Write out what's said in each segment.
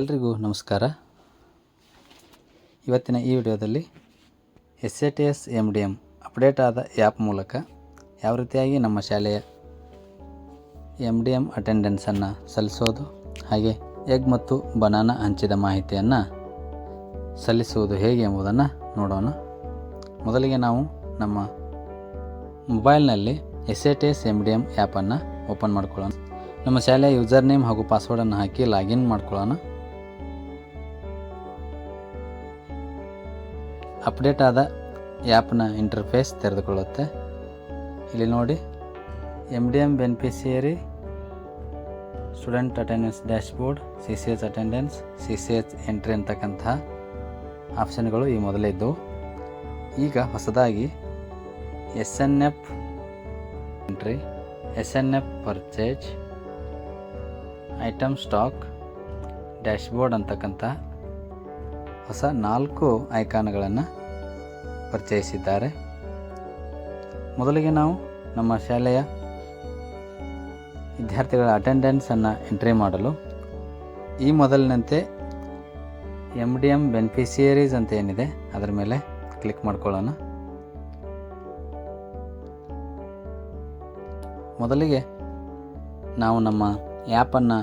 ಎಲ್ರಿಗೂ ನಮಸ್ಕಾರ. ಇವತ್ತಿನ ಈ ವಿಡಿಯೋದಲ್ಲಿ S A T S M D M update ಆದ ಆ್ಯಪ್ ಮೂಲಕ ಯಾವ ರೀತಿಯಾಗಿ ನಮ್ಮ ಶಾಲೆಯ ಎಂ ಡಿ ಎಂ ಅಟೆಂಡೆನ್ಸನ್ನು ಸಲ್ಲಿಸೋದು ಹಾಗೆ ಎಗ್ ಮತ್ತು ಬನಾನ ಹಂಚಿದ ಮಾಹಿತಿಯನ್ನು ಸಲ್ಲಿಸುವುದು ಹೇಗೆ ಎಂಬುದನ್ನು ನೋಡೋಣ. ಮೊದಲಿಗೆ ನಾವು ನಮ್ಮ ಮೊಬೈಲ್ನಲ್ಲಿ S A T S M D M ಆ್ಯಪನ್ನು ಓಪನ್ ಮಾಡ್ಕೊಳ್ಳೋಣ. ನಮ್ಮ ಶಾಲೆಯ ಯೂಸರ್ ನೇಮ್ ಹಾಗೂ ಪಾಸ್ವರ್ಡನ್ನು ಹಾಕಿ ಲಾಗಿನ್ ಮಾಡ್ಕೊಳ್ಳೋಣ. ಅಪ್ಡೇಟ್ ಆದ ಆ್ಯಪ್ನ ಇಂಟರ್ಫೇಸ್ ತೆರೆದುಕೊಳ್ಳುತ್ತೆ. ಇಲ್ಲಿ ನೋಡಿ M D M beneficiary student attendance dashboard C C H attendance C C H entry ಅಂತಕ್ಕಂತಹ ಆಪ್ಷನ್ಗಳು ಈ ಮೊದಲೇ ಇದ್ದವು. ಈಗ ಹೊಸದಾಗಿ S N F entry S N F purchase item stock dashboard ಅಂತಕ್ಕಂಥ ಹೊಸ ನಾಲ್ಕು ಐಕಾನ್ಗಳನ್ನು ಪರಿಚಯಿಸಿದ್ದಾರೆ. ಮೊದಲಿಗೆ ನಾವು ನಮ್ಮ ಶಾಲೆಯ ವಿದ್ಯಾರ್ಥಿಗಳ ಅಟೆಂಡೆನ್ಸನ್ನು ಎಂಟ್ರಿ ಮಾಡಲು. ಈ ಮೊದಲಿನಂತೆ ಎಂ ಡಿ ಎಂ ಬೆನಿಫಿಷಿಯರೀಸ್ ಅಂತ ಏನಿದೆ, ಅದರ ಮೇಲೆ ಕ್ಲಿಕ್ ಮಾಡ್ಕೊಳ್ಳೋಣ. ಮೊದಲಿಗೆ ನಾವು ನಮ್ಮ ಆ್ಯಪನ್ನು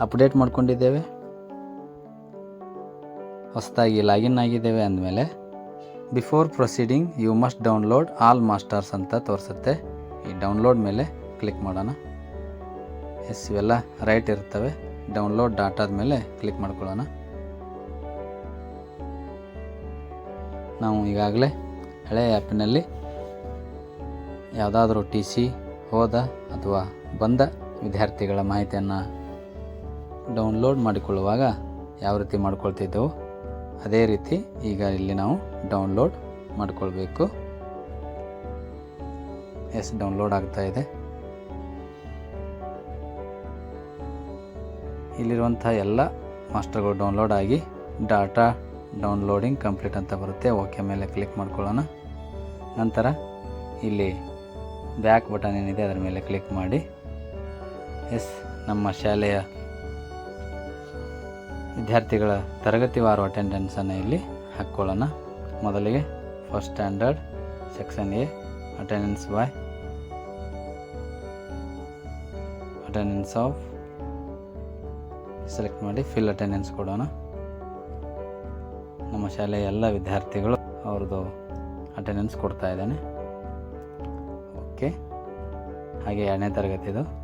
ಅಪ್ಡೇಟ್ ಮಾಡ್ಕೊಂಡಿದ್ದೇವೆ. ಹೊಸದಾಗಿ ಲಾಗಿನ್ ಆಗಿದ್ದೇವೆ ಅಂದಮೇಲೆ before proceeding you must download all masters ಅಂತ ತೋರಿಸುತ್ತೆ. ಈ ಡೌನ್ಲೋಡ್ ಮೇಲೆ ಕ್ಲಿಕ್ ಮಾಡೋಣ. ಎಸ್ ಇವೆಲ್ಲ ರೈಟ್ ಇರ್ತವೆ ಡೌನ್ಲೋಡ್ ಡಾಟಾದ ಮೇಲೆ ಕ್ಲಿಕ್ ಮಾಡ್ಕೊಳ್ಳೋಣ. ನಾವು ಈಗಾಗಲೇ ಹಳೆಯ ಆ್ಯಪಿನಲ್ಲಿ ಯಾವುದಾದ್ರೂ ಟಿ ಸಿ ಹೋದ ಅಥವಾ ಬಂದ ವಿದ್ಯಾರ್ಥಿಗಳ ಮಾಹಿತಿಯನ್ನು ಡೌನ್ಲೋಡ್ ಮಾಡಿಕೊಳ್ಳುವಾಗ ಯಾವ ರೀತಿ ಮಾಡ್ಕೊಳ್ತಿದ್ದೆವು? ಅದೇ ರೀತಿ ಈಗ ಇಲ್ಲಿ ನಾವು ಡೌನ್ಲೋಡ್ ಮಾಡಿಕೊಳ್ಬೇಕು. ಎಸ್ ಡೌನ್ಲೋಡ್ ಆಗ್ತಾ ಇದೆ. ಇಲ್ಲಿರುವಂಥ ಎಲ್ಲ ಮಾಸ್ಟರ್ಗಳು ಡೌನ್ಲೋಡ್ ಆಗಿ ಡಾಟಾ ಡೌನ್ಲೋಡಿಂಗ್ ಕಂಪ್ಲೀಟ್ ಅಂತ ಬರುತ್ತೆ. ಓಕೆ ಮೇಲೆ ಕ್ಲಿಕ್ ಮಾಡ್ಕೊಳ್ಳೋಣ. ನಂತರ ಇಲ್ಲಿ ಬ್ಯಾಕ್ ಬಟನ್ ಏನಿದೆ ಅದರ ಮೇಲೆ ಕ್ಲಿಕ್ ಮಾಡಿ. ಎಸ್ ನಮ್ಮ ಶಾಲೆಯ ವಿದ್ಯಾರ್ಥಿಗಳ ತರಗತಿವಾರು ಅಟೆಂಡೆನ್ಸನ್ನು ಇಲ್ಲಿ ಹಾಕ್ಕೊಳ್ಳೋಣ. ಮೊದಲಿಗೆ first standard section A attendance boy attendance off select ಮಾಡಿ ಫಿಲ್ ಅಟೆಂಡೆನ್ಸ್ ಕೊಡೋಣ. ನಮ್ಮ ಶಾಲೆಯ ಎಲ್ಲ ವಿದ್ಯಾರ್ಥಿಗಳು ಅವ್ರದ್ದು ಅಟೆಂಡೆನ್ಸ್ ಕೊಡ್ತಾ ಇದ್ದಾನೆ. ಓಕೆ ಹಾಗೆ ಎರಡನೇ ತರಗತಿದು.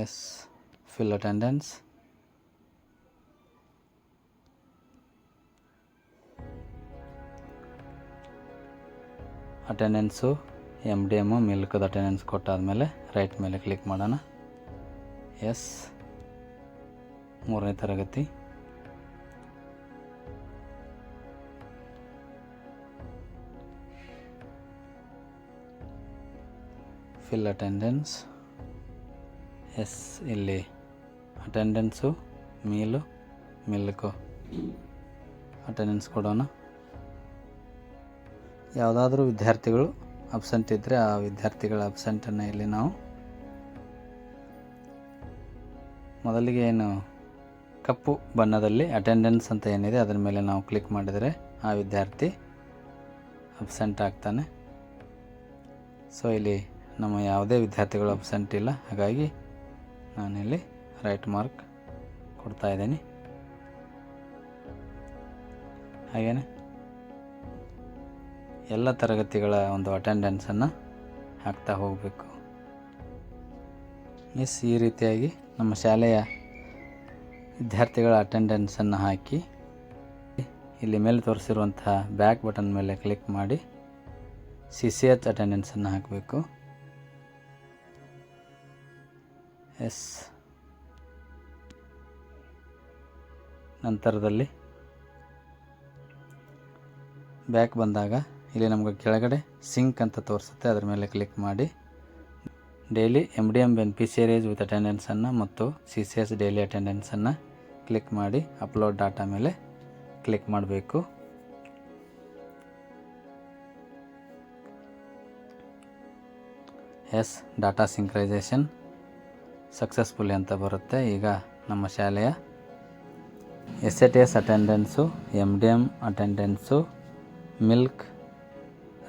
Yes fill attendance attendance M D M ಮಿಲ್ಕದ attendance ಕೊಟ್ಟಾದಮೇಲೆ ರೈಟ್ ಮೇಲೆ ಕ್ಲಿಕ್ ಮಾಡೋಣ. ಎಸ್ ಮೂರನೇ ತರಗತಿ. ಫಿಲ್ ಅಟೆಂಡೆನ್ಸ್ ಎಸ್, ಇಲ್ಲಿ. ಅಟೆಂಡೆನ್ಸು ಮೀಲು ಮಿಲ್ಕು ಅಟೆಂಡೆನ್ಸ್ ಕೊಡೋಣ. ಯಾವುದಾದ್ರೂ ವಿದ್ಯಾರ್ಥಿಗಳು ಅಬ್ಸೆಂಟ್ ಇದ್ದರೆ ಆ ವಿದ್ಯಾರ್ಥಿಗಳ ಅಬ್ಸೆಂಟನ್ನು ಇಲ್ಲಿ ನಾವು ಮೊದಲಿಗೆ ಏನು ಕಪ್ಪು ಬಣ್ಣದಲ್ಲಿ ಅಟೆಂಡೆನ್ಸ್ ಅಂತ ಏನಿದೆ, ಅದರ ಮೇಲೆ ನಾವು ಕ್ಲಿಕ್ ಮಾಡಿದರೆ ಆ ವಿದ್ಯಾರ್ಥಿ ಅಬ್ಸೆಂಟ್ ಆಗ್ತಾನೆ. ಸೊ ಇಲ್ಲಿ ನಮ್ಮ ಯಾವುದೇ ವಿದ್ಯಾರ್ಥಿಗಳು ಅಬ್ಸೆಂಟ್ ಇಲ್ಲ. ಹಾಗಾಗಿ ನಾನಿಲ್ಲಿ ರೈಟ್ ಮಾರ್ಕ್ ಕೊಡ್ತಾ ಇದ್ದೀನಿ. ಹಾಗೆಯೇ ಎಲ್ಲ ತರಗತಿಗಳ ಒಂದು ಅಟೆಂಡೆನ್ಸನ್ನು ಹಾಕ್ತಾ ಹೋಗಬೇಕು. ಮಿಸ್ ಈ ರೀತಿಯಾಗಿ ನಮ್ಮ ಶಾಲೆಯ ವಿದ್ಯಾರ್ಥಿಗಳ ಅಟೆಂಡೆನ್ಸನ್ನು ಹಾಕಿ, ಇಲ್ಲಿ ಮೇಲೆ ತೋರಿಸಿರುವಂತಹ ಬ್ಯಾಕ್ ಬಟನ್ ಮೇಲೆ ಕ್ಲಿಕ್ ಮಾಡಿ ಸಿ ಸಿ ಎಚ್ ಅಟೆಂಡೆನ್ಸನ್ನು ಹಾಕಬೇಕು. ಎಸ್. ನಂತರದಲ್ಲಿ ಬ್ಯಾಕ್ ಬಂದಾಗ ಇಲ್ಲಿ ನಮಗೆ ಕೆಳಗಡೆ ಸಿಂಕ್ ಅಂತ ತೋರಿಸುತ್ತೆ. ಅದರ ಮೇಲೆ ಕ್ಲಿಕ್ ಮಾಡಿ. Daily M D M beneficiaries with ಅಟೆಂಡೆನ್ಸನ್ನು ಮತ್ತು ಸಿ ಸಿ ಎಸ್ ಡೈಲಿ ಅಟೆಂಡೆನ್ಸನ್ನು ಕ್ಲಿಕ್ ಮಾಡಿ. ಅಪ್ಲೋಡ್ ಡಾಟಾ ಮೇಲೆ ಕ್ಲಿಕ್ ಮಾಡಬೇಕು. ಎಸ್. Data synchronisation. ಸಕ್ಸಸ್ಫುಲಿ ಅಂತ ಬರುತ್ತೆ. ಈಗ ನಮ್ಮ ಶಾಲೆಯ S A T S attendance M D M attendance milk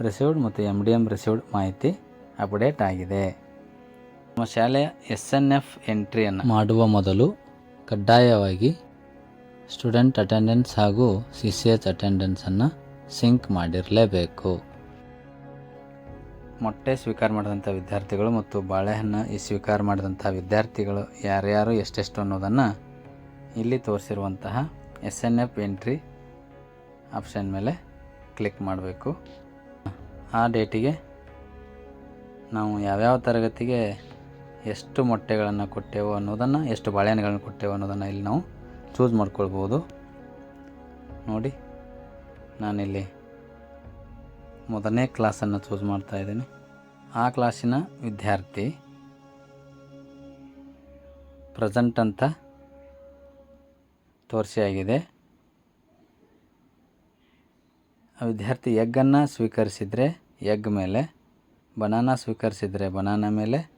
received ಮತ್ತು ಎಂ ಡಿ ಎಂ ರಿಸೀವ್ಡ್ ಮಾಹಿತಿ ಅಪ್ಡೇಟ್ ಆಗಿದೆ. ನಮ್ಮ ಶಾಲೆಯ ಎಸ್ ಎನ್ ಎಫ್ ಎಂಟ್ರಿಯನ್ನು ಮಾಡುವ ಮೊದಲು ಕಡ್ಡಾಯವಾಗಿ ಸ್ಟೂಡೆಂಟ್ ಅಟೆಂಡೆನ್ಸ್ ಹಾಗೂ ಸಿ ಸಿ ಎಚ್ ಅಟೆಂಡೆನ್ಸನ್ನು ಸಿಂಕ್ ಮಾಡಿರಲೇಬೇಕು. ಮೊಟ್ಟೆ ಸ್ವೀಕಾರ ಮಾಡಿದಂಥ ವಿದ್ಯಾರ್ಥಿಗಳು ಮತ್ತು ಬಾಳೆಹಣ್ಣು ಈ ಸ್ವೀಕಾರ ಮಾಡಿದಂಥ ವಿದ್ಯಾರ್ಥಿಗಳು ಯಾರ್ಯಾರು ಎಷ್ಟೆಷ್ಟು ಅನ್ನೋದನ್ನು ಇಲ್ಲಿ ತೋರಿಸಿರುವಂತಹ S N F entry option ಮೇಲೆ ಕ್ಲಿಕ್ ಮಾಡಬೇಕು. ಆ ಡೇಟಿಗೆ ನಾವು ಯಾವ್ಯಾವ ತರಗತಿಗೆ ಎಷ್ಟು ಮೊಟ್ಟೆಗಳನ್ನು ಕೊಟ್ಟೆವು ಅನ್ನೋದನ್ನು, ಎಷ್ಟು ಬಾಳೆಹಣ್ಣುಗಳನ್ನು ಕೊಟ್ಟೆವು ಅನ್ನೋದನ್ನು ಇಲ್ಲಿ ನಾವು ಚೂಸ್ ಮಾಡ್ಕೊಳ್ಬೋದು. ನೋಡಿ, ನಾನಿಲ್ಲಿ ಮೊದಲನೇ ಕ್ಲಾಸನ್ನು ಚೂಸ್ ಮಾಡ್ತಾ ಇದ್ದೀನಿ. ಆ ಕ್ಲಾಸಿನ ವಿದ್ಯಾರ್ಥಿ ಪ್ರೆಸೆಂಟ್ ಅಂತ ತೋರಿಸಿ ಆಗಿದೆ. ಆ ವಿದ್ಯಾರ್ಥಿ ಎಗ್ಗನ್ನು ಸ್ವೀಕರಿಸಿದರೆ ಎಗ್ ಮೇಲೆ, ಬನಾನಾ ಸ್ವೀಕರಿಸಿದರೆ ಬನಾನಾ ಮೇಲೆ,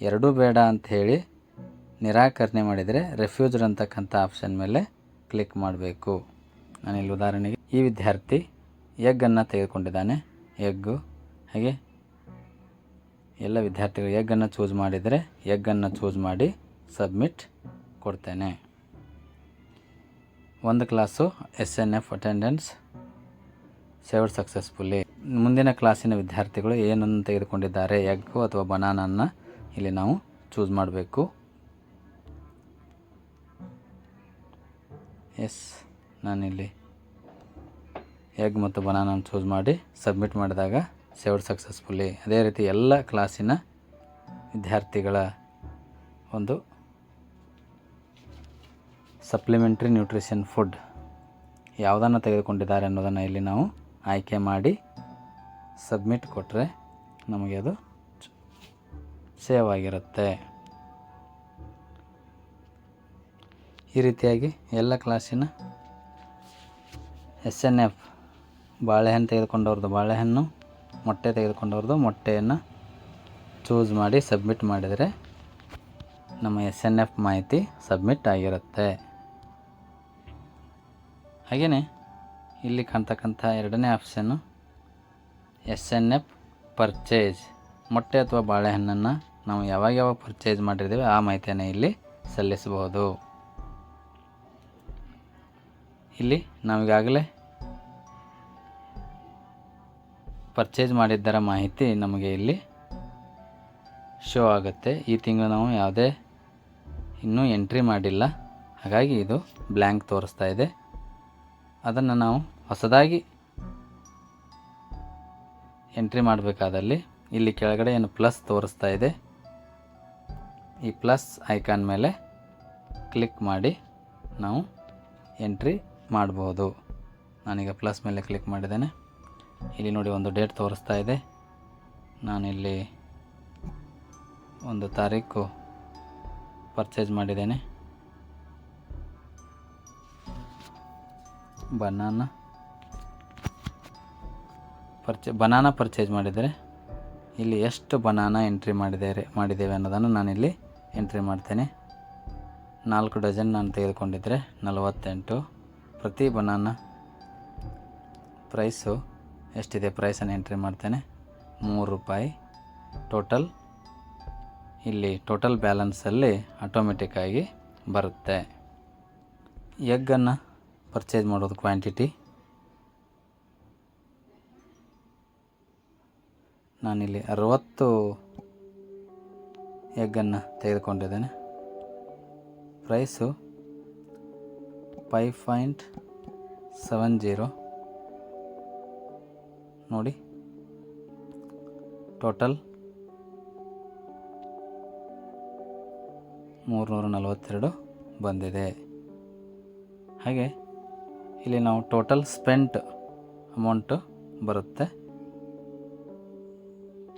ಎರಡೂ ಬೇಡ ಅಂತ ಹೇಳಿ ನಿರಾಕರಣೆ ಮಾಡಿದರೆ ರೆಫ್ಯೂಜ್ಡ್ ಅಂತಕ್ಕಂಥ ಆಪ್ಷನ್ ಮೇಲೆ ಕ್ಲಿಕ್ ಮಾಡಬೇಕು. ನಾನಿಲ್ಲಿ ಉದಾಹರಣೆಗೆ ಈ ವಿದ್ಯಾರ್ಥಿ ಎಗ್ಗನ್ನು ತೆಗೆದುಕೊಂಡಿದ್ದಾನೆ. ಎಗ್ಗು, ಹಾಗೆ ಎಲ್ಲ ವಿದ್ಯಾರ್ಥಿಗಳು ಎಗ್ಗನ್ನು ಚೂಸ್ ಮಾಡಿದರೆ ಎಗ್ಗನ್ನು ಚೂಸ್ ಮಾಡಿ ಸಬ್ಮಿಟ್ ಕೊಡ್ತೇನೆ. ಒಂದು class S N F attendance saved successfully ಮುಂದಿನ ಕ್ಲಾಸಿನ ವಿದ್ಯಾರ್ಥಿಗಳು ಏನನ್ನು ತೆಗೆದುಕೊಂಡಿದ್ದಾರೆ, ಎಗ್ಗು ಅಥವಾ ಬನಾನನ್ನು ಇಲ್ಲಿ ನಾವು ಚೂಸ್ ಮಾಡಬೇಕು. ಎಸ್ ನಾನಿಲ್ಲಿ ಎಗ್ ಮತ್ತು ಬನಾನನ್ನು ಚೂಸ್ ಮಾಡಿ ಸಬ್ಮಿಟ್ ಮಾಡಿದಾಗ ಸೇವ್ಡ್ ಸಕ್ಸಸ್ಫುಲ್ಲಿ ಅದೇ ರೀತಿ ಎಲ್ಲ ಕ್ಲಾಸಿನ ವಿದ್ಯಾರ್ಥಿಗಳ ಒಂದು ಸಪ್ಲಿಮೆಂಟ್ರಿ ನ್ಯೂಟ್ರಿಷನ್ ಫುಡ್ ಯಾವುದನ್ನು ತೆಗೆದುಕೊಂಡಿದ್ದಾರೆ ಅನ್ನೋದನ್ನು ಇಲ್ಲಿ ನಾವು ಆಯ್ಕೆ ಮಾಡಿ ಸಬ್ಮಿಟ್ ಕೊಟ್ಟರೆ ನಮಗೆ ಅದು ಸೇವ್ ಆಗಿರುತ್ತೆ. ಈ ರೀತಿಯಾಗಿ ಎಲ್ಲ ಕ್ಲಾಸಿನ ಎಸ್ ಎನ್ ಎಫ್ ಬಾಳೆಹಣ್ಣು ತೆಗೆದುಕೊಂಡವ್ರದ್ದು ಬಾಳೆಹಣ್ಣು, ಮೊಟ್ಟೆ ತೆಗೆದುಕೊಂಡವ್ರದ್ದು ಮೊಟ್ಟೆಯನ್ನು ಚೂಸ್ ಮಾಡಿ ಸಬ್ಮಿಟ್ ಮಾಡಿದರೆ ನಮ್ಮ ಎಸ್ ಎನ್ ಎಫ್ ಮಾಹಿತಿ ಸಬ್ಮಿಟ್ ಆಗಿರುತ್ತೆ. ಹಾಗೆಯೇ ಇಲ್ಲಿ ಕಾಣ್ತಕ್ಕಂಥ ಎರಡನೇ ಆಪ್ಷನ್ನು ಎಸ್ ಎನ್ ಎಫ್ ಪರ್ಚೇಜ್ ಮೊಟ್ಟೆ ಅಥವಾ ಬಾಳೆಹಣ್ಣನ್ನು ನಾವು ಯಾವಾಗ ಯಾವಾಗ ಪರ್ಚೇಸ್ ಮಾಡಿರ್ತೀವಿ ಆ ಮಾಹಿತಿಯನ್ನು ಇಲ್ಲಿ ಸಲ್ಲಿಸಬಹುದು. ಇಲ್ಲಿ ನಾವೀಗಾಗಲೇ ಪರ್ಚೇಸ್ ಮಾಡಿದ್ದರ ಮಾಹಿತಿ ನಮಗೆ ಇಲ್ಲಿ ಶೋ ಆಗುತ್ತೆ. ಈ ತಿಂಗಳು ನಾವು ಯಾವುದೇ ಇನ್ನೂ ಎಂಟ್ರಿ ಮಾಡಿಲ್ಲ. ಹಾಗಾಗಿ ಇದು ಬ್ಲ್ಯಾಂಕ್ ತೋರಿಸ್ತಾ ಇದೆ. ಅದನ್ನು ನಾವು ಹೊಸದಾಗಿ ಎಂಟ್ರಿ ಮಾಡಬೇಕಾದಲ್ಲಿ ಇಲ್ಲಿ ಕೆಳಗಡೆ ಏನು ಪ್ಲಸ್ ತೋರಿಸ್ತಾ ಇದೆ. ಈ ಪ್ಲಸ್ ಐಕಾನ್ ಮೇಲೆ ಕ್ಲಿಕ್ ಮಾಡಿ ನಾವು ಎಂಟ್ರಿ ಮಾಡಬಹುದು ನಾನೀಗ ಪ್ಲಸ್ ಮೇಲೆ ಕ್ಲಿಕ್ ಮಾಡಿದ್ದೇನೆ. ಇಲ್ಲಿ ನೋಡಿ ಒಂದು ಡೇಟ್ ತೋರಿಸ್ತಾ ಇದೆ. ನಾನಿಲ್ಲಿ ಒಂದು ತಾರೀಕು ಪರ್ಚೇಸ್ ಮಾಡಿದ್ದೇನೆ. ಬನಾನ ಪರ್ಚೆ, ಬನಾನ ಪರ್ಚೇಸ್ ಮಾಡಿದರೆ ಇಲ್ಲಿ ಎಷ್ಟು ಬನಾನ ಎಂಟ್ರಿ ಮಾಡಿದ್ದಾರೆ, ಮಾಡಿದ್ದೇವೆ ಅನ್ನೋದನ್ನು ನಾನಿಲ್ಲಿ ಎಂಟ್ರಿ ಮಾಡ್ತೇನೆ. ನಾಲ್ಕು ಡಜನ್ ನಾನು ತೆಗೆದುಕೊಂಡಿದ್ದರೆ ನಲವತ್ತೆಂಟು. ಪ್ರತಿ ಬನಾನ ಪ್ರೈಸು ಎಷ್ಟಿದೆ ಪ್ರೈಸನ್ನು ಎಂಟ್ರಿ ಮಾಡ್ತೇನೆ? ಮೂರು ರೂಪಾಯಿ. ಟೋಟಲ್ ಇಲ್ಲಿ ಟೋಟಲ್ ಬ್ಯಾಲೆನ್ಸಲ್ಲಿ ಆಟೋಮೆಟಿಕ್ಕಾಗಿ ಬರುತ್ತೆ. ಎಗ್ಗನ್ನು ಪರ್ಚೇಸ್ ಮಾಡೋದು ಕ್ವಾಂಟಿಟಿ ನಾನಿಲ್ಲಿ ಅರವತ್ತು ಎಗ್ಗನ್ನು ತೆಗೆದುಕೊಂಡಿದ್ದೇನೆ. Price five point seven zero ನೋಡಿ. ಟೋಟಲ್ ಮೂರುನೂರ ನಲವತ್ತೆರಡು ಬಂದಿದೆ. ಹಾಗೆ ಇಲ್ಲಿ ನಾವು ಟೋಟಲ್ ಸ್ಪೆಂಟ್ ಅಮೌಂಟು ಬರುತ್ತೆ.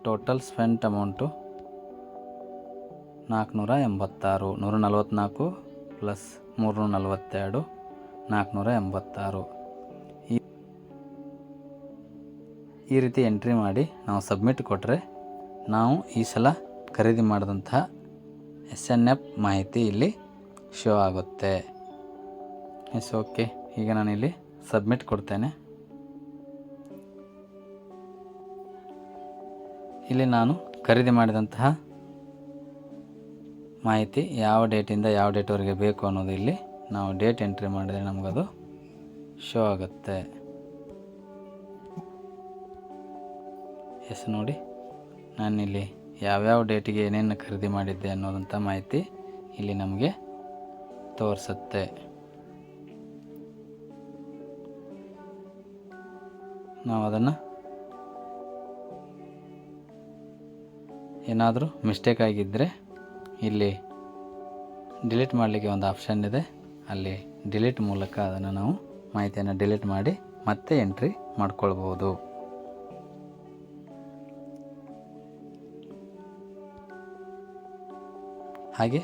ಟೋಟಲ್ ಸ್ಪೆಂಟ್ ಅಮೌಂಟು ನಾಲ್ಕುನೂರ ಎಂಬತ್ತಾರು ನೂರ ನಲವತ್ತ್ನಾಲ್ಕು ಪ್ಲಸ್ ಮೂರುನೂರ ನಲವತ್ತೆರಡು ನಾಲ್ಕುನೂರ ಎಂಬತ್ತಾರು ಈ ರೀತಿ ಎಂಟ್ರಿ ಮಾಡಿ ನಾವು ಸಬ್ಮಿಟ್ ಕೊಟ್ಟರೆ ನಾವು ಈ ಸಲ ಖರೀದಿ ಮಾಡಿದಂತಹ ಎಸ್ ಎನ್ ಎಫ್ ಮಾಹಿತಿ ಇಲ್ಲಿ ಶೋ ಆಗುತ್ತೆ. ಎಸ್ ಓಕೆ ಈಗ ನಾನಿಲ್ಲಿ ಸಬ್ಮಿಟ್ ಕೊಡ್ತೇನೆ. ಇಲ್ಲಿ ನಾನು ಖರೀದಿ ಮಾಡಿದಂತಹ ಮಾಹಿತಿ ಯಾವ ಡೇಟಿಂದ ಯಾವ ಡೇಟ್ವರೆಗೆ ಬೇಕು ಅನ್ನೋದು ಇಲ್ಲಿ ನಾವು ಡೇಟ್ ಎಂಟ್ರಿ ಮಾಡಿದರೆ ನಮಗದು ಶೋ ಆಗುತ್ತೆ. ಎಸ್ ನೋಡಿ. ನಾನಿಲ್ಲಿ ಯಾವ್ಯಾವ ಡೇಟಿಗೆ ಏನೇನು ಖರೀದಿ ಮಾಡಿದ್ದೆ ಅನ್ನೋದಂಥ ಮಾಹಿತಿ ಇಲ್ಲಿ ನಮಗೆ ತೋರಿಸುತ್ತೆ. ನಾವು ಅದನ್ನು ಏನಾದರೂ ಮಿಸ್ಟೇಕ್ ಆಗಿದ್ದರೆ ಇಲ್ಲಿ ಡಿಲೀಟ್ ಮಾಡಲಿಕ್ಕೆ ಒಂದು ಆಪ್ಷನ್ ಇದೆ. ಅಲ್ಲಿ ಡಿಲೀಟ್ ಮೂಲಕ ಅದನ್ನು ನಾವು ಮಾಹಿತಿಯನ್ನು ಡಿಲೀಟ್ ಮಾಡಿ ಮತ್ತೆ ಎಂಟ್ರಿ ಮಾಡ್ಕೊಳ್ಬೋದು. ಹಾಗೆ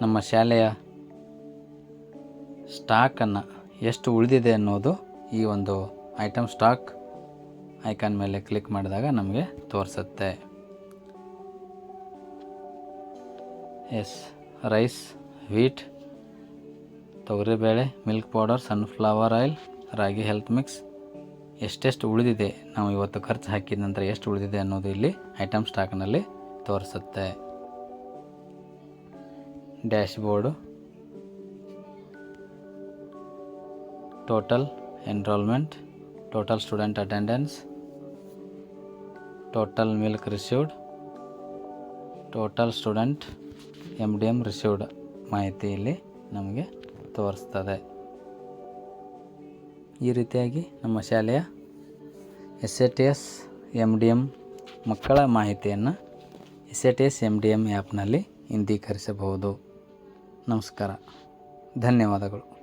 ನಮ್ಮ ಶಾಲೆಯ ಸ್ಟಾಕನ್ನು ಎಷ್ಟು ಉಳಿದಿದೆ ಅನ್ನೋದು ಈ ಒಂದು ಐಟಮ್ ಸ್ಟಾಕ್ ಐಕಾನ್ ಮೇಲೆ ಕ್ಲಿಕ್ ಮಾಡಿದಾಗ ನಮಗೆ ತೋರಿಸುತ್ತೆ. ಎಸ್, ರೈಸ್, ವೀಟ್, ತೊಗರಿಬೇಳೆ, milk powder, sunflower oil, ragi health mix. ಎಷ್ಟೆಷ್ಟು ಉಳಿದಿದೆ? ನಾವು ಇವತ್ತು ಖರ್ಚು ಹಾಕಿದ ನಂತರ ಎಷ್ಟು ಉಳಿದಿದೆ ಅನ್ನೋದು ಇಲ್ಲಿ ಐಟಮ್ ಸ್ಟಾಕ್ನಲ್ಲಿ ತೋರಿಸುತ್ತೆ. Dashboard. Total enrolment, total student attendance, total milk received, total student M D M received ಮಾಹಿತಿ ಇಲ್ಲಿ ನಮಗೆ ತೋರಿಸ್ತದೆ. ಈ ರೀತಿಯಾಗಿ ನಮ್ಮ ಶಾಲೆಯ S A T S M D M ಮಕ್ಕಳ ಮಾಹಿತಿಯನ್ನು S A T S M D M ಆ್ಯಪ್ನಲ್ಲಿ ಹಿಂದೀಕರಿಸಬಹುದು ನಮಸ್ಕಾರ. ಧನ್ಯವಾದಗಳು.